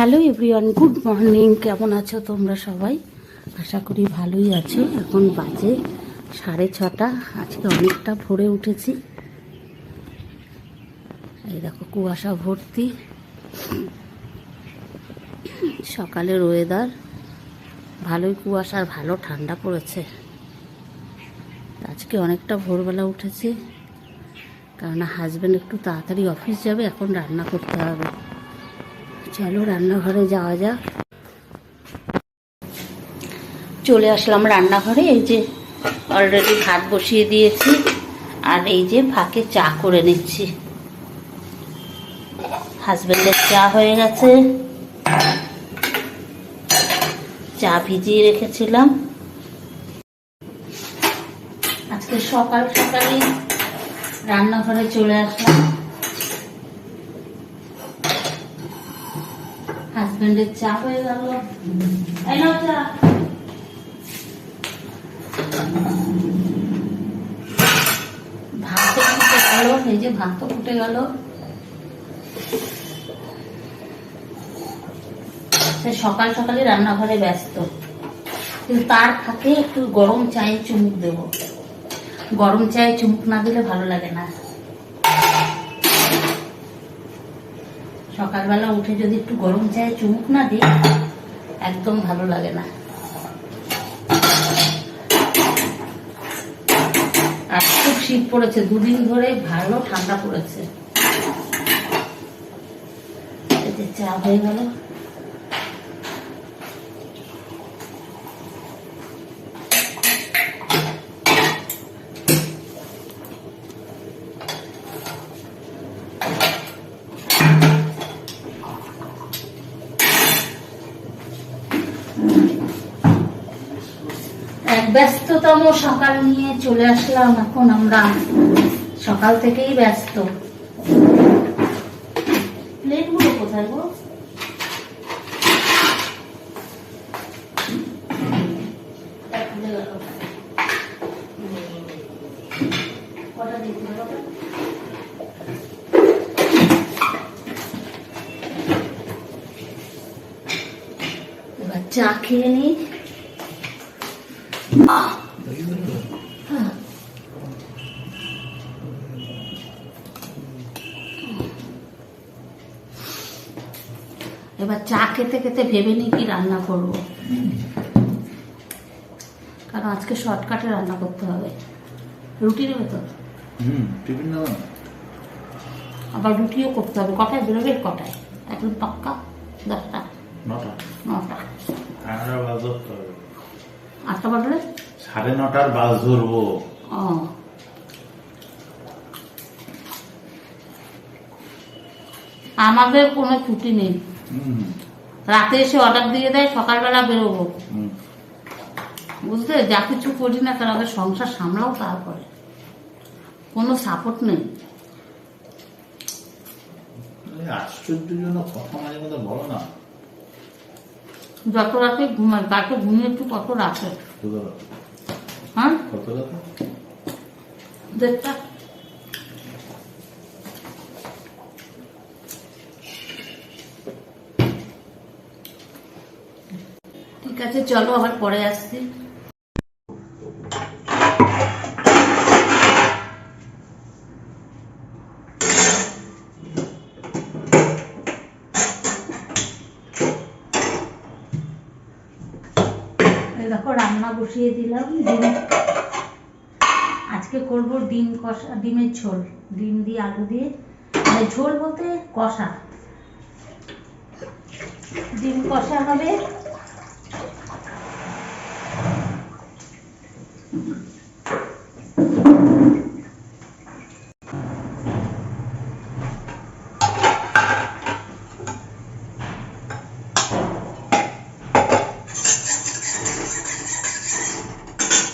Hello everyone, good morning. কেমন আছো তোমরা সবাই? আশা করি ভালোই আছো। এখন বাজে সাড়ে ছটা। আজকে অনেকটা ভোরে উঠেছি। এই দেখো, কুয়াশা ভর্তি। সকালের ওয়েদার ভালোই কুয়াশা ভালো ঠান্ডা পড়েছে। আজকে অনেকটা ভোরবেলা উঠেছি। কারণ হাজব্যান্ড একটু তাড়াতাড়ি অফিস যাবে, এখন রান্না করতে হবে। চলো রান্নাঘরে যাওয়া যাক। চলে আসলাম রান্নাঘরে, এই যে অলরেডি ভাত বসিয়ে দিয়েছি আর এই যে ফাঁকে চা করে নিচ্ছি। হাজব্যান্ডের চা হয়ে গেছে। চা ভিজিয়ে রেখেছিলাম। আজকে সকাল সকালে রান্নাঘরে চলে আসলাম। হাজবেন্ডের চা হয়ে গেল এই চা ফুটে গেল, এই যে ফুটে গেল। সে সকাল সকালে রান্নাঘরে ব্যস্ত। কিন্তু তার ফাঁকে একটু গরম চায়ে চুমুক দেবো। গরম চায়ে চুমুক না দিলে ভালো লাগে না। সকালবেলা উঠে যদি একটু গরম চায়ে চুমুক না দিই, একদম ভালো লাগে না। আর খুব শীত পড়েছে, দুদিন ধরে ভালো ঠান্ডা পড়েছে। চা হয়ে গেল এক ব্যস্ততম সকাল নিয়ে চলে আসলাম এখন আমরা। সকাল থেকেই ব্যস্ত। প্লেটগুলো কোথায় গো? চা খেয়ে নিই এবার চা খেতে খেতে ভেবে নিই কি রান্না করব। কারণ আজকে শর্টকাটে রান্না করতে হবে। রুটি নেবে তো? হুম টিফিন নেওয়া। আবার রুটিও করতে হবে। কটায়? বেরোবে কটায়? একদম পাক্কা? দশটা? নটা। নটা এগারোটা বাস ধরতে হবে আটটা বাজলে? সাড়ে নটার বাস ধরবো। ও। আমাদের কোনো ছুটি নেই। রাতে এসে অর্ডার দিয়ে দেয় সকালবেলা বেরোবো। বুঝলে? যা কিছু করি না কেন আমাদের সংসার সামলাও তারপরে। কোনো সাপোর্ট নেই। আশ্চর্যজনক কথা মাঝে মধ্যে বলো না। যত রাতে ঘুমান, তাকে ঘুমিয়ে একটু কত রাতে? হ্যাঁ? দেড়টা। ঠিক আছে, চলো আবার পরে আসছি এই দেখো, রান্না বসিয়ে দিলাম, ডিম। আজকে করব ডিম কষা, ডিমের ঝোল। ডিম দিয়ে আলু দিয়ে। মানে ঝোল বলতে কষা। ডিম কষা হবে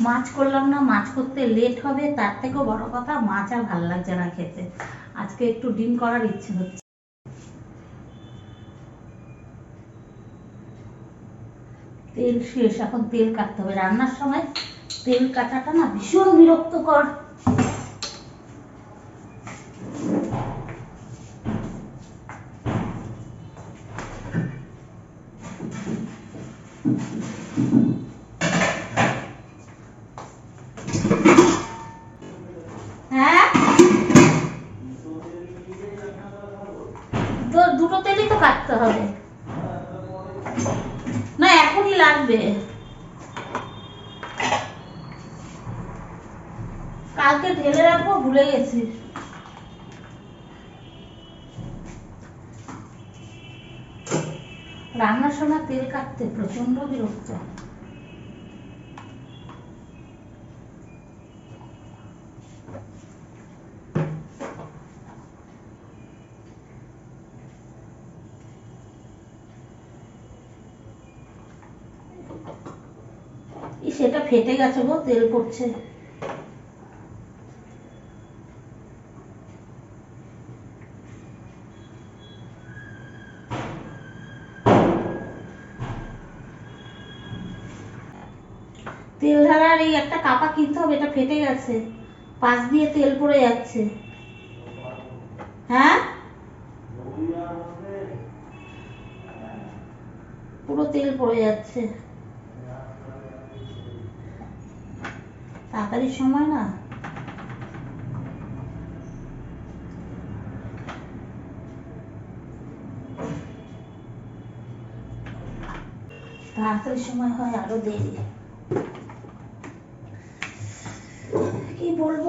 মাছ করলাম না মাছ করতে লেট হবে, তার থেকেও বড় কথা মাছ আর ভালো লাগছে না খেতে। আজকে একটু ডিম করার ইচ্ছে হচ্ছে। তেল শেষ, এখন তেল কাটতে হবে। রান্নার সময় তেল কাটাটা না ভীষণ বিরক্তকর। হ্যাঁ তো দুটো তেলই তো কাটতে হবে না এখনই লাগবে কালকে ঢেলে রাখব ভুলে গেছি। রান্নার সময় তেল কাটতে প্রচণ্ড বিরক্ত। সেটা ফেটে গেছে গো, তেল পড়ছে তেল ঢালার এই একটা কাপা কিনতে হবে, এটা ফেটে গেছে। পাশ দিয়ে তেল পড়ে যাচ্ছে। হ্যাঁ? পুরো তেল পড়ে যাচ্ছে। তাড়াতাড়ি সময় না? তাড়াতাড়ি সময় হয়, আরও দেরি। কি বলব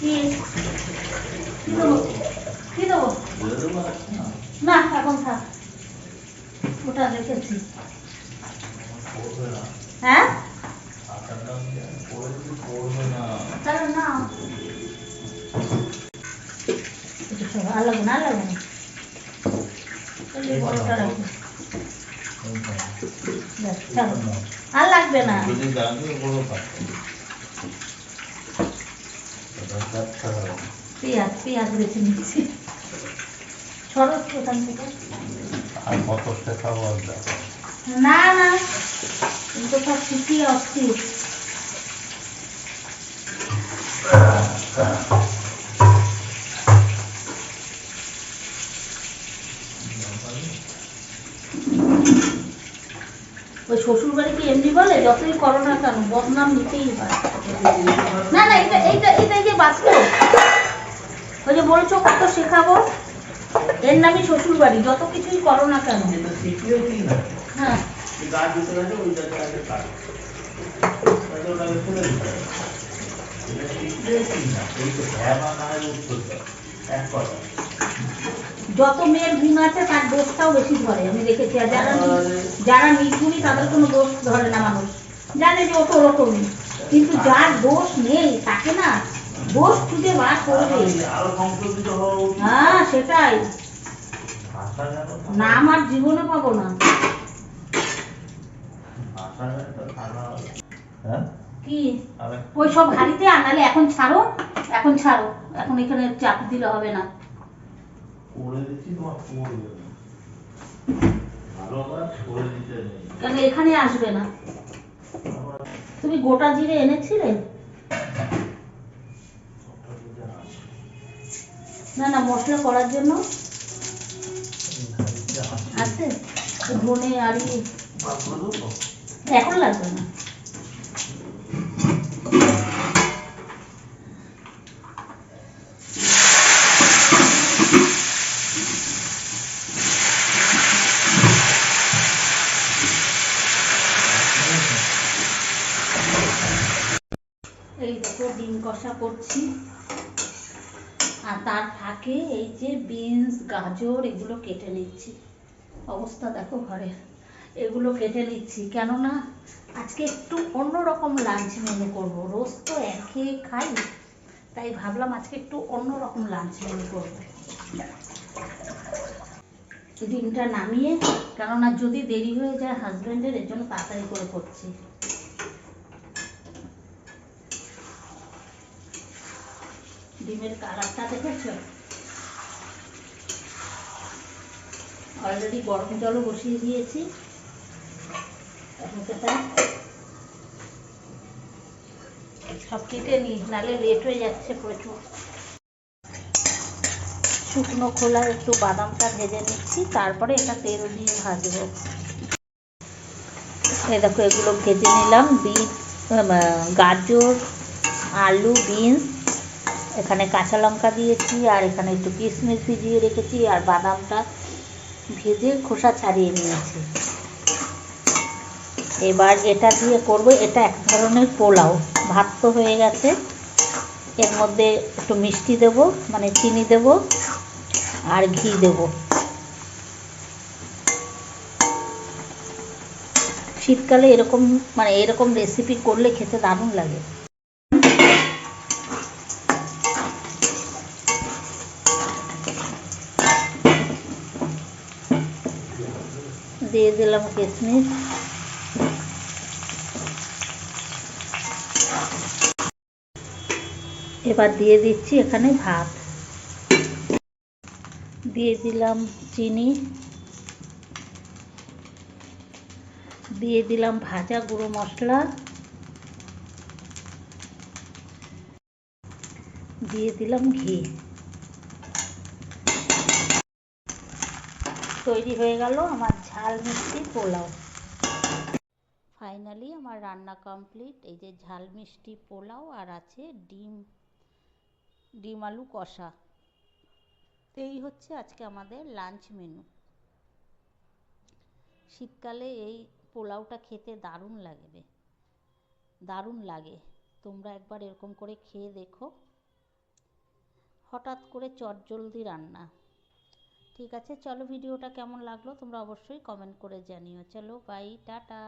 কি কি দেবো কি দেবো না এখন থাক ওটা রেখেছি হ্যাঁ? তাহলে না নিচ্ছি সরো একটু ওখান থেকে আর কতটা আর দেখো না না। এগুলো সব শুকিয়ে অস্থির ওই শ্বশুর বাড়ি কি এমনি বলে? যতই করো না কেন, বদনাম নিতেই হয়। না না এটা এইটা এটা যে বাস্তব। ওই যে বলছো, কত শেখাবো? এর নামই শ্বশুর বাড়ি যত কিছুই করো না কেন হ্যাঁ। গাছ ওই ওটাকে দিতে হবে যত মেয়ের গুণ আছে তার দোষটাও বেশি ধরে। আমি দেখেছি আর যারা যারা নির্গুণী তাদের কোনো দোষ ধরে না মানুষ। জানে যে ওটো ওরকমই। কিন্তু যার দোষ নেই তাকে না দোষ খুঁজে বার করবে। হ্যাঁ সেটাই? নাম আর জীবনে পাবো না ভাষা জানো তো খানা হবে। হ্যাঁ কি? ওই সব হাড়িতে আনালে এখন ছাড়ো এখন ছাড়ো এখন এখানে চাপ দিলে হবে না। কেন এখানে আসবে না? তুমি গোটা জিরে এনেছিলে? না না মশলা করার জন্য। আছে? ধনে আর এখন লাগবে না। এই দেখো, ডিম কষা করছি। আর তার ফাঁকে এই যে বিনস, গাজর, এগুলো কেটে নিচ্ছি। অবস্থা দেখো ঘরে। এগুলো কেটে নিচ্ছি। কেননা আজকে একটু অন্যরকম লাঞ্চ মেনু করব। রোজ তো একে খাই। তাই ভাবলাম আজকে একটু অন্যরকম লাঞ্চ মেনু করব। ডিমটা নামিয়ে, কেননা যদি দেরি হয়ে যায় হাজব্যান্ডের এর জন্য তাড়াতাড়ি করে করছি। ডিমের কালারটা দেখেছ? অলরেডি গরম জলও বসিয়ে দিয়েছি। সব কেটে নিই নাহলে লেট হয়ে যাচ্ছে প্রচুর। শুকনো খোলা একটু বাদামটা ভেজে নিচ্ছি, তারপরে এটা তেল দিয়ে ভাজবো। এই দেখো, এগুলো ভেজে নিলাম, বিট গাজর, আলু, বিনস, এখানে কাঁচা লঙ্কা দিয়েছি, আর এখানে একটু কিশমিশ ভিজিয়ে রেখেছি, আর বাদামটা ভেজে খোসা ছাড়িয়ে নিয়েছি। এবার এটা দিয়ে করব, এটা এক ধরনের পোলাও। ভাত তো হয়ে গেছে। এর মধ্যে একটু মিষ্টি দেব মানে চিনি দেব, আর ঘি দেব। শীতকালে এরকম মানে এরকম রেসিপি করলে খেতে দারুণ লাগে। দিয়ে দিলাম কিশমিশ। এবার দিয়ে দিচ্ছি এখানে ভাত। দিয়ে দিলাম চিনি। দিয়ে দিলাম ভাজা গুঁড়ো মশলা। দিয়ে দিলাম ঘি। তৈরি হয়ে গেল আমার ঝাল মিষ্টি পোলাও। ফাইনালি আমার রান্না কমপ্লিট এই যে ঝাল মিষ্টি পোলাও আর আছে ডিম। ডিম আলু কষা। এই হচ্ছে আজকে আমাদের লাঞ্চ মেনু শীতকালে এই পোলাওটা খেতে দারুণ লাগবে। দারুণ লাগে। তোমরা একবার এরকম করে খেয়ে দেখো। হঠাৎ করে চটজলদি রান্না। ঠিক আছে, চলো ভিডিওটা কেমন লাগল তোমরা অবশ্যই কমেন্ট করে জানিও। চলো বাই টাটা।